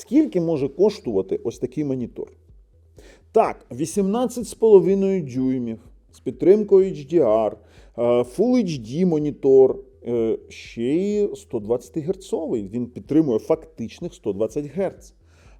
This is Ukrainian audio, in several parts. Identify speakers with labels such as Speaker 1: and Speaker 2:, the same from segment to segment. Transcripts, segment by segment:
Speaker 1: Скільки може коштувати ось такий монітор? Так, 18,5 дюймів з підтримкою HDR, е, Full HD монітор, е, ще й 120 Гц. Він підтримує фактичних 120 Гц.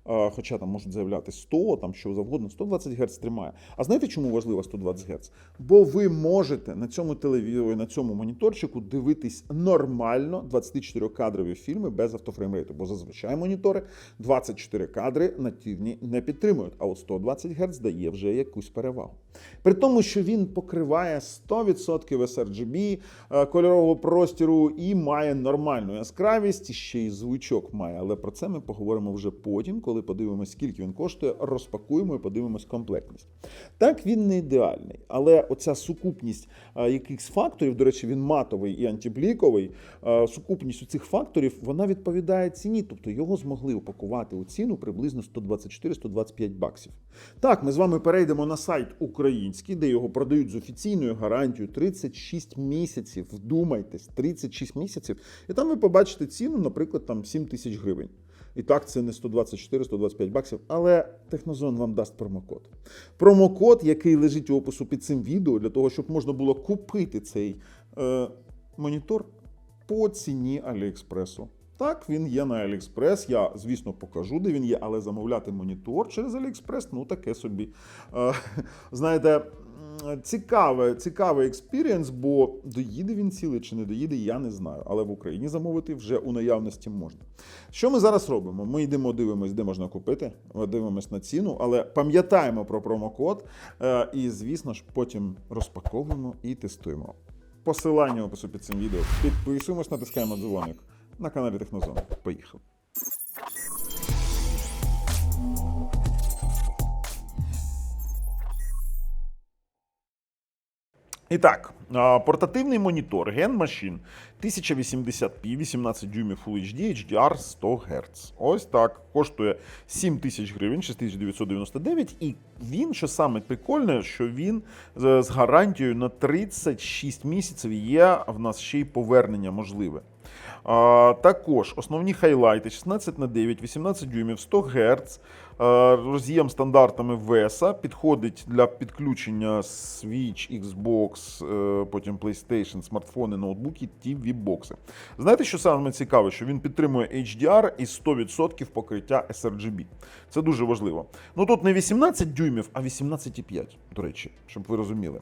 Speaker 1: Хоча там можуть заявляти 100, там що завгодно, 120 Гц тримає. А знаєте, чому важливо 120 Гц? Бо ви можете на цьому телевізорі, на цьому моніторчику дивитись нормально 24-кадрові фільми без автофреймрейту. Бо зазвичай монітори 24 кадри нативні не підтримують, а от 120 Гц дає вже якусь перевагу. При тому, що він покриває 100% sRGB е, кольорового простіру і має нормальну яскравість, і ще й звучок має. Але про це ми поговоримо вже потім, коли подивимося, скільки він коштує, розпакуємо і подивимось комплектність. Так, він не ідеальний, але оця сукупність е, якихось факторів, до речі, він матовий і антибліковий. е, Сукупність у цих факторів вона відповідає ціні, тобто його змогли упакувати у ціну приблизно 124-125 баксів. Так, ми з вами перейдемо на сайт український, де його продають з офіційною гарантією 36 місяців. Вдумайтесь, 36 місяців. І там ви побачите ціну, наприклад, там 7 тисяч гривень. І так, це не 124-125 баксів, але Технозон вам дасть промокод. Промокод, який лежить у опису під цим відео, для того, щоб можна було купити цей е, монітор по ціні Аліекспресу. Так, він є на Аліекспрес. Я, звісно, покажу, де він є, але замовляти монітор через Аліекспрес, ну таке собі. Е, знаєте, цікаве, цікавий експірієнс, бо доїде він цілий чи не доїде, я не знаю. Але в Україні замовити вже у наявності можна. Що ми зараз робимо? Ми йдемо, дивимося, де можна купити, дивимось на ціну, але пам'ятаємо про промокод. е, І, звісно ж, потім розпаковуємо і тестуємо. Посилання в опису під цим відео. Підписуємось, натискаємо дзвоник на каналі Технозон. Поїхали. І так, портативний монітор Gen Machine 1080p, 18 дюймів Full HD, HDR 100 Гц. Ось так. Коштує 7 тисяч гривень, 6999. І він, що саме прикольне, що він з з гарантією на 36 місяців є в нас ще й повернення можливе. Також основні хайлайти 16 на 9, 18 дюймів, 100 Гц. А, Роз'єм стандартами VESA підходить для підключення Switch, Xbox, е, потім PlayStation, смартфони, ноутбуки, TV бокси. Знаєте, що саме цікаве? Що він підтримує HDR і 100% покриття sRGB. Це дуже важливо. Ну тут не 18 дюймів, а 18,5, до речі, щоб ви розуміли.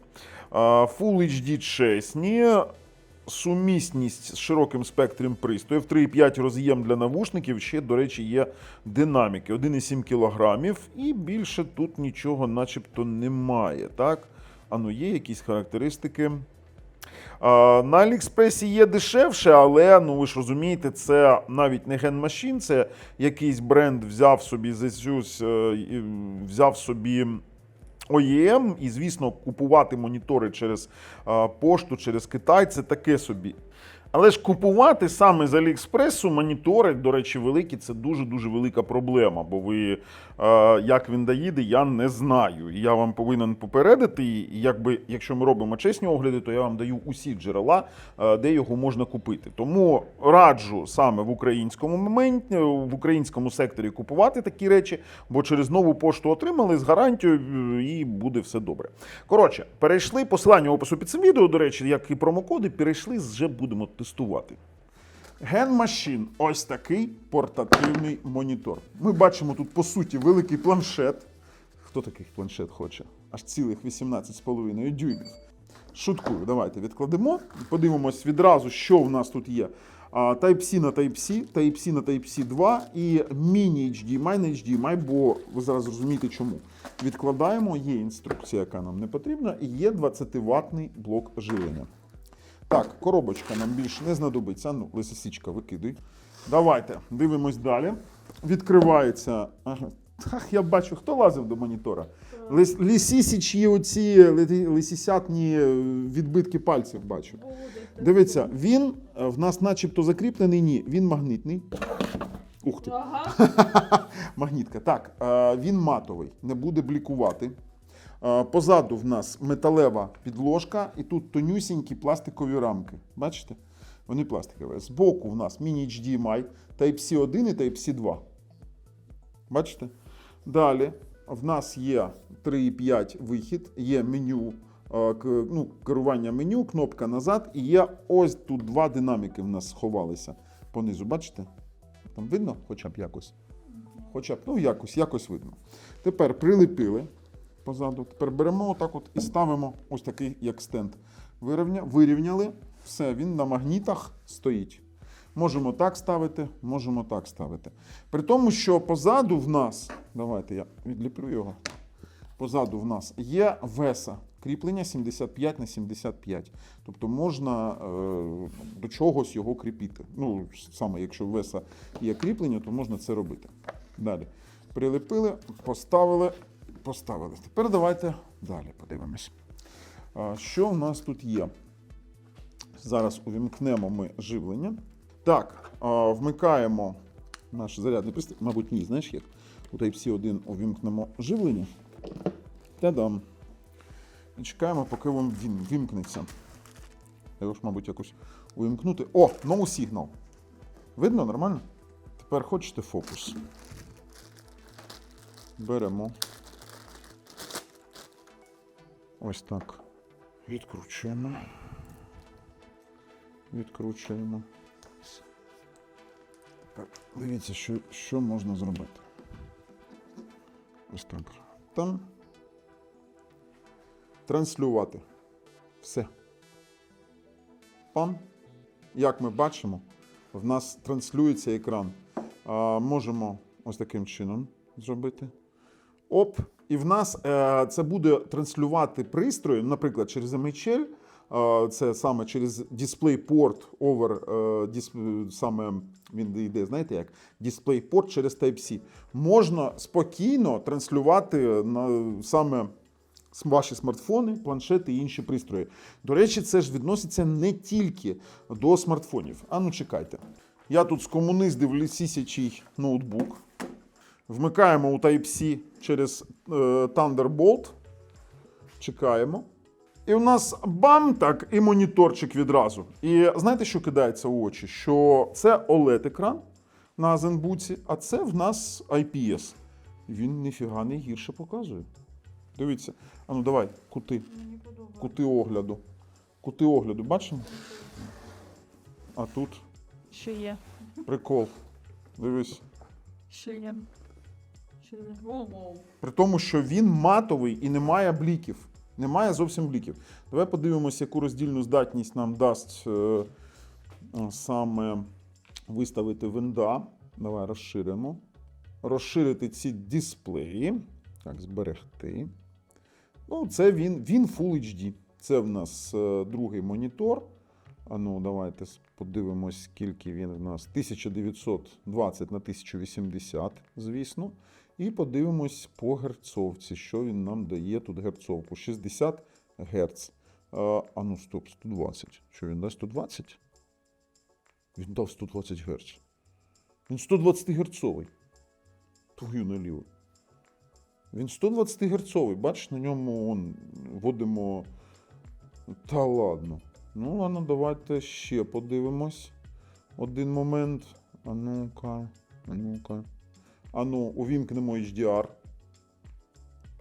Speaker 1: А, Full HD чесні. Сумісність з широким спектром пристроїв, 3,5 роз'єм для навушників. Ще, до речі, є динаміки 1,7 кг, і більше тут нічого, начебто, немає. Так? А ну є якісь характеристики. А, На Аліекспресі є дешевше, але ну ви ж розумієте, це навіть не Machine, це якийсь бренд взяв собі е, взяв собі. OEM, і, звісно, купувати монітори через пошту, через Китай це таке собі. Але ж купувати саме з Аліекспресу монітори, до речі, великі, це дуже-дуже велика проблема. Бо ви, е, як він доїде, я не знаю. І я вам повинен попередити. І якби, якщо ми робимо чесні огляди, то я вам даю усі джерела, е, де його можна купити. Тому раджу саме в українському моменті, в українському секторі купувати такі речі, бо через нову пошту отримали з гарантією е, і буде все добре. Коротше, перейшли посилання опису під цим відео, до речі, як і промокоди, перейшли, вже будемо тестувати. Machine – ось такий портативний монітор. Ми бачимо тут, по суті, великий планшет. Хто такий планшет хоче? Аж цілих 18,5 дюймів. Шуткую, давайте відкладемо. Подивимось відразу, що в нас тут є. Type-C на Type-C, Type-C на Type-C 2 і міні-HDMI на HDMI, бо ви зараз розумієте чому. Відкладаємо, є інструкція, яка нам не потрібна, і є 20-ваттний блок живлення. Так, коробочка нам більше не знадобиться. Ну, лисосічка, викидай. Давайте дивимось далі. Відкривається. Ага. Ах, я бачу, хто лазив до монітора. Лис, лисісічі оці лисісятні е, відбитки пальців бачу. Дивіться, він е, в нас начебто закріплений. Ні, він магнітний. Ух ти.
Speaker 2: Ага.
Speaker 1: Магнітка. Так, е, він матовий, не буде блікувати. Позаду в нас металева підложка, і тут тонюсінькі пластикові рамки. Бачите? Вони пластикові. Збоку в нас міні-HDMI, Type-C 1 і Type-C 2. Бачите? Далі в нас є 3,5 вихід, є меню, ну, керування меню, кнопка назад, і є ось тут два динаміки в нас сховалися понизу. Бачите? Там видно хоча б якось? Хоча б, ну якось, якось видно. Тепер прилепили позаду. Тепер беремо отак от і ставимо ось такий як стенд. Вирівня, вирівняли, все, він на магнітах стоїть. Можемо так ставити, можемо так ставити. При тому, що позаду в нас, давайте я відліплю його. Позаду в нас є веса, кріплення 75 на 75. Тобто можна е, до чогось його кріпити. Ну, саме якщо веса є кріплення, то можна це робити. Далі. Прилепили, поставили, поставили. Тепер давайте далі подивимось. Що в нас тут є? Зараз увімкнемо ми живлення. Так, вмикаємо наш зарядний пристрій. Мабуть, ні, знаєш як? У Type-C 1 увімкнемо живлення. Та-дам. Чекаємо, поки він вимкнеться. Його ж, мабуть, якось увімкнути. О, no signal. Видно нормально? Тепер хочете фокус. Беремо. Ось так. Відкручуємо. Відкручуємо. Так, дивіться, що, що можна зробити. Ось так. Там. Транслювати. Все. Пам. Як ми бачимо, в нас транслюється екран. А, можемо ось таким чином зробити. Оп. І в нас е, це буде транслювати пристрої, наприклад, через MHL, е, це саме через DisplayPort over, е, саме він йде, знаєте як? DisplayPort через Type-C. Можна спокійно транслювати на саме ваші смартфони, планшети і інші пристрої. До речі, це ж відноситься не тільки до смартфонів. А ну чекайте. Я тут скомуниздив лісісячий ноутбук. Вмикаємо у Type-C через е, Thunderbolt. Чекаємо. І у нас бам, так, і моніторчик відразу. І знаєте, що кидається у очі? Що це OLED-екран на Zenbook, а це в нас IPS. Він ніфіга не гірше показує. Дивіться. А ну давай, кути. Кути огляду. Кути огляду, бачимо? А тут
Speaker 2: Ще є.
Speaker 1: прикол. Дивись.
Speaker 2: Ще є.
Speaker 1: При тому, що він матовий і немає бліків. Немає зовсім бліків. Давай подивимося, яку роздільну здатність нам дасть е, е, саме виставити винда. Давай розширимо. Розширити ці дисплеї. Так, зберегти. Ну, це він, він Full HD. Це в нас е, другий монітор. А ну, давайте подивимось, скільки він в нас. 1920 на 1080, звісно. І подивимось по герцовці, що він нам дає тут герцовку. 60 Гц. А, ну стоп, 120. Що він дасть 120? Він дав 120 Гц. Він 120 герцовий. Твою наліво. Він 120 герцовий. Бачиш, на ньому он, вводимо. Та ладно. Ну, ладно, давайте ще подивимось. Один момент. А ну-ка, а ну-ка. А ну, увімкнемо HDR.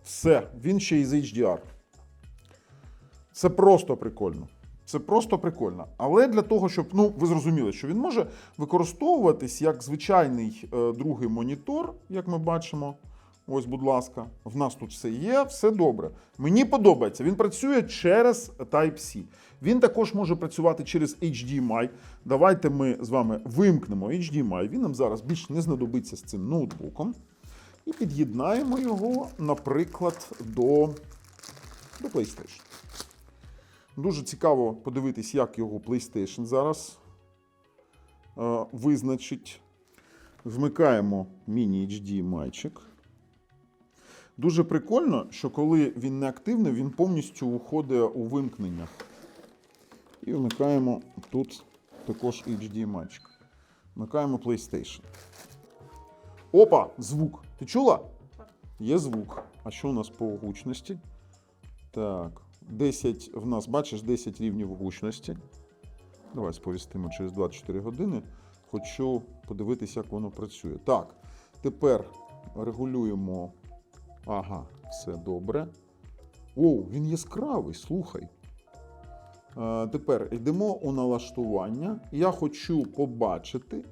Speaker 1: Все, він ще й з HDR. Це просто прикольно. Це просто прикольно. Але для того, щоб ну, ви зрозуміли, що він може використовуватись як звичайний е, другий монітор, як ми бачимо. Ось, будь ласка, в нас тут все є, все добре. Мені подобається. Він працює через Type-C. Він також може працювати через HDMI. Давайте ми з вами вимкнемо HDMI. Він нам зараз більше не знадобиться з цим ноутбуком. І під'єднаємо його, наприклад, до, до PlayStation. Дуже цікаво подивитись, як його PlayStation зараз е, визначить. Вмикаємо міні-HDMI-чик. Дуже прикольно, що коли він не активний, він повністю уходить у вимкнення. І вмикаємо тут також HDMI. Вмикаємо PlayStation. Опа! Звук. Ти чула? Є звук. А що у нас по гучності? Так. 10 в нас, бачиш, 10 рівнів гучності. Давай сповістимо через 24 години. Хочу подивитися, як воно працює. Так, тепер регулюємо. Ага, все добре. О, він яскравий, слухай. Е, тепер йдемо у налаштування. Я хочу побачити.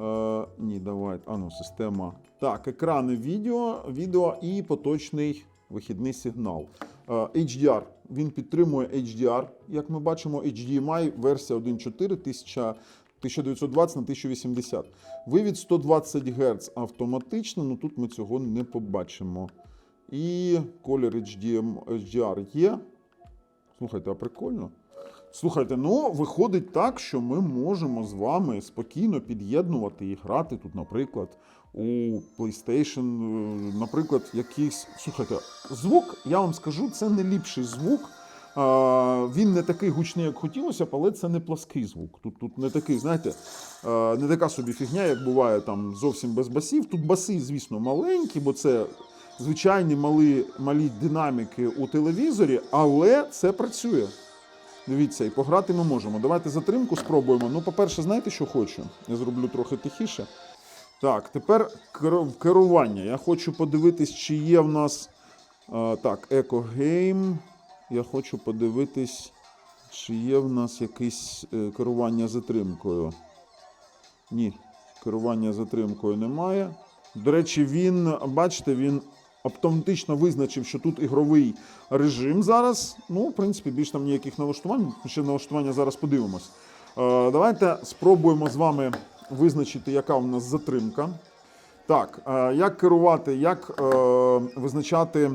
Speaker 1: Е, ні, давай. А ну, система. Так, екрани відео, відео і поточний вихідний сигнал. Е, HDR. Він підтримує HDR. Як ми бачимо, HDMI версія 1.4 1000 1920 на 1080. Вивід 120 Гц автоматично, ну тут ми цього не побачимо. І колір HDM, HDR є. Слухайте, а прикольно. Слухайте, ну виходить так, що ми можемо з вами спокійно під'єднувати і грати тут, наприклад, у PlayStation, е, наприклад, якийсь. Слухайте, звук, я вам скажу, це не ліпший звук. А, Він не такий гучний, як хотілося але це не плаский звук. Тут, тут не такий, знаєте, не така собі фігня, як буває там зовсім без басів. Тут баси, звісно, маленькі, бо це звичайні малі, малі динаміки у телевізорі, але це працює. Дивіться, і пограти ми можемо. Давайте затримку спробуємо. Ну, по-перше, знаєте, що хочу? Я зроблю трохи тихіше. Так, тепер керування. Я хочу подивитись, чи є в нас. е, так, екогейм. Я хочу подивитись, чи є в нас якесь е, керування затримкою. Ні, керування затримкою немає. До речі, він, бачите, він автоматично визначив, що тут ігровий режим зараз. Ну, в принципі, більш там ніяких налаштувань. Ще налаштування зараз подивимось. Е, давайте спробуємо з вами визначити, яка у нас затримка. Так, е, як керувати, як визначати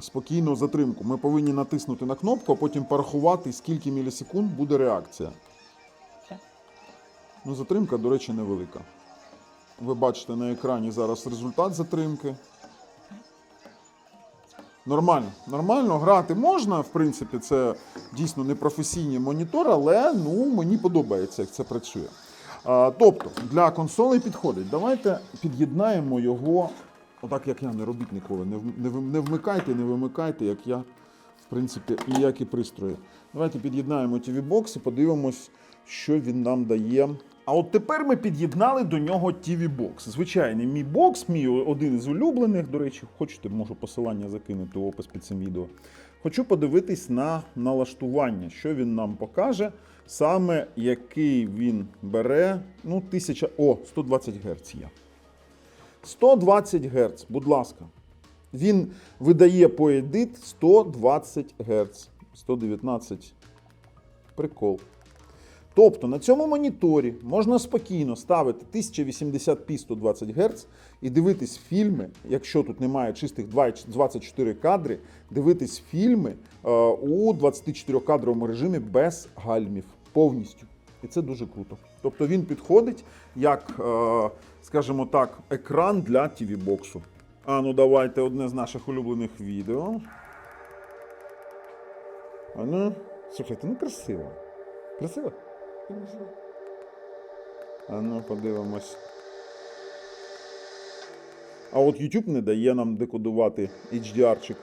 Speaker 1: спокійну затримку? Ми повинні натиснути на кнопку, а потім порахувати, скільки мілісекунд буде реакція. Ну, затримка, до речі, невелика. Ви бачите на екрані зараз результат затримки. Нормально, нормально грати можна. В принципі, це дійсно не професійний монітор, але ну, мені подобається, як це працює. А, тобто, для консолей підходить. Давайте під'єднаємо його, отак як я не робіть ніколи. Не, не, не вмикайте, не вимикайте, як я, в принципі, ніякі пристрої. Давайте під'єднаємо TV-бокс і подивимось, що він нам дає. А от тепер ми під'єднали до нього TV-бокс. Звичайний мій бокс, мій один із улюблених. До речі, хочете, можу посилання закинути в опис під цим відео. Хочу подивитись на налаштування, що він нам покаже, саме який він бере. Ну, 1000, о, 120 Гц є. 120 Гц, будь ласка. Він видає по едит 120 Гц. 119. Прикол. Тобто на цьому моніторі можна спокійно ставити 1080p 120 Гц і дивитись фільми, якщо тут немає чистих 24 кадри, дивитись фільми е, у 24-кадровому режимі без гальмів повністю. І це дуже круто. Тобто він підходить як, е, скажімо так, екран для TV-боксу. А ну давайте одне з наших улюблених відео. А ну, слухайте, ну красиво. Красиво? А ну, подивимось. А от YouTube не дає нам декодувати HDR-чик.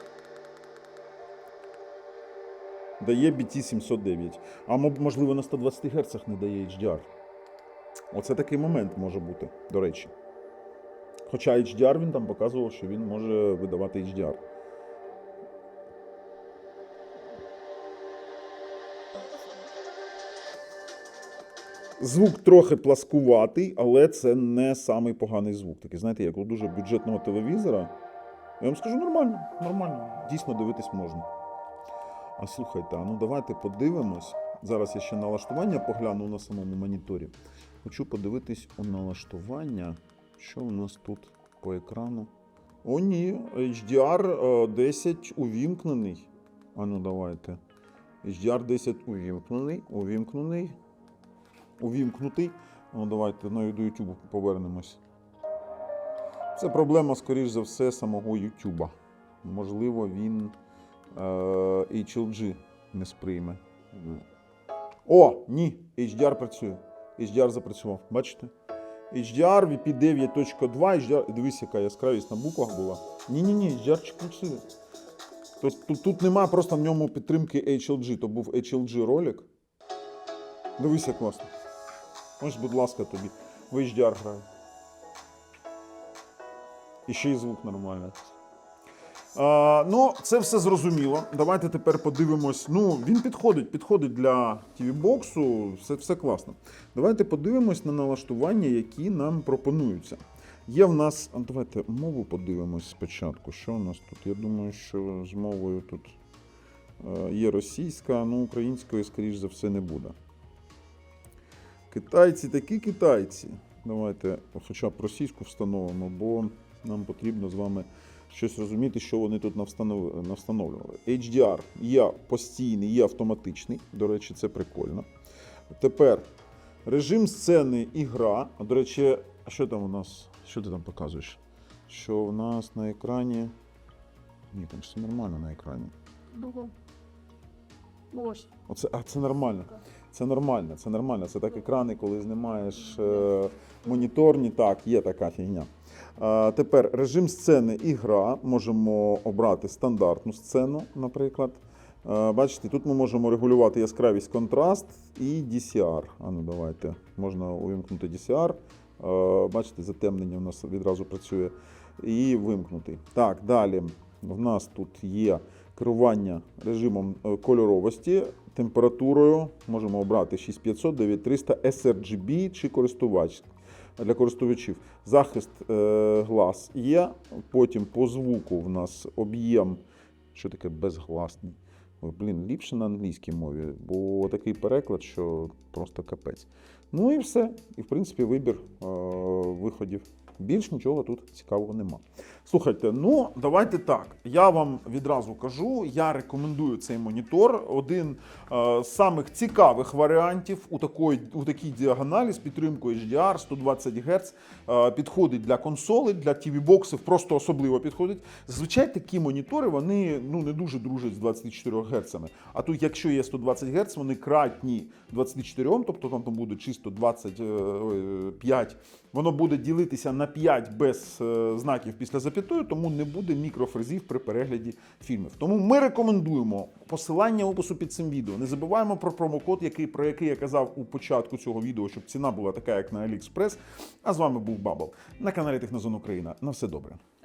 Speaker 1: Дає BT709. А можливо на 120 Гц не дає HDR. Оце такий момент може бути, до речі. Хоча HDR він там показував, що він може видавати HDR. Звук трохи пласкуватий, але це не самий поганий звук. Такий, знаєте, як у дуже бюджетного телевізора. Я вам скажу нормально, нормально. Дійсно дивитись можна. А слухайте, а ну давайте подивимось. Зараз я ще налаштування погляну на самому моніторі. Хочу подивитись у налаштування, що у нас тут по екрану. О, ні, HDR е, 10 увімкнений. А ну давайте. HDR 10 увімкнений, увімкнений увімкнутий. Ну, давайте ну, до YouTube повернемось. Це проблема, скоріш за все, самого YouTube. Можливо, він е, HLG не сприйме. О, ні, HDR працює. HDR запрацював. Бачите? HDR VP 9.2, HDR. Дивись, яка яскравість на буквах була. Ні-ні-ні, HDR працює. Тут, тут, тут нема просто в ньому підтримки HLG, то був HLG ролик. Дивись, як класно. Ось, будь ласка, тобі. В HDR граю. І ще й звук нормальний. А, ну, це все зрозуміло. Давайте тепер подивимось. Ну, він підходить, підходить для TV-боксу, все, все класно. Давайте подивимось на налаштування, які нам пропонуються. Є в нас. Давайте мову подивимось спочатку. Що у нас тут? Я думаю, що з мовою тут е, є російська, ну української, скоріш за все, не буде. Китайці такі китайці. Давайте хоча б російську встановимо, бо нам потрібно з вами щось розуміти, що вони тут навстанов- навстановлювали. HDR є постійний, є автоматичний. До речі, це прикольно. Тепер режим сцени і гра. До речі, а що там у нас? Що ти там показуєш? Що у нас на екрані. Ні, там все нормально на екрані.
Speaker 2: Ось.
Speaker 1: Оце, а це нормально. Це нормально, це нормально. Це так екрани, коли знімаєш е, моніторні. Так, є така фігня. Тепер режим сцени і гра. Можемо обрати стандартну сцену, наприклад. Бачите, тут ми можемо регулювати яскравість, контраст і DCR. А ну давайте. Можна увімкнути DCR. Бачите, затемнення у нас відразу працює. І вимкнути. Так, далі. В нас тут є керування режимом е, кольоровості, температурою. Можемо обрати 6500, 9300, sRGB чи користувач для користувачів. Захист е, глаз є. Потім по звуку в нас об'єм. Що таке безгласний? Ой, блін, ліпше на англійській мові, бо такий переклад, що просто капець. Ну і все. І в принципі вибір е, виходів. Більш нічого тут цікавого нема. Слухайте, ну давайте так. Я вам відразу кажу, я рекомендую цей монітор. Один е, з самих цікавих варіантів у такої у такій діагоналі з підтримкою HDR 120 Гц. Е, підходить для консолей, для TV-боксів, просто особливо підходить. Зазвичай такі монітори вони ну не дуже дружать з 24 Гц. А тут, якщо є 120 Гц, вони кратні 24, тобто там, там буде чисто 25. Воно буде ділитися на 5 без е, знаків після запятої, тому не буде мікрофразів при перегляді фільмів. Тому ми рекомендуємо посилання опису під цим відео. Не забуваємо про промокод, який, про який я казав у початку цього відео, щоб ціна була така, як на AliExpress. А з вами був Бабл на каналі Технозон Україна. На все добре.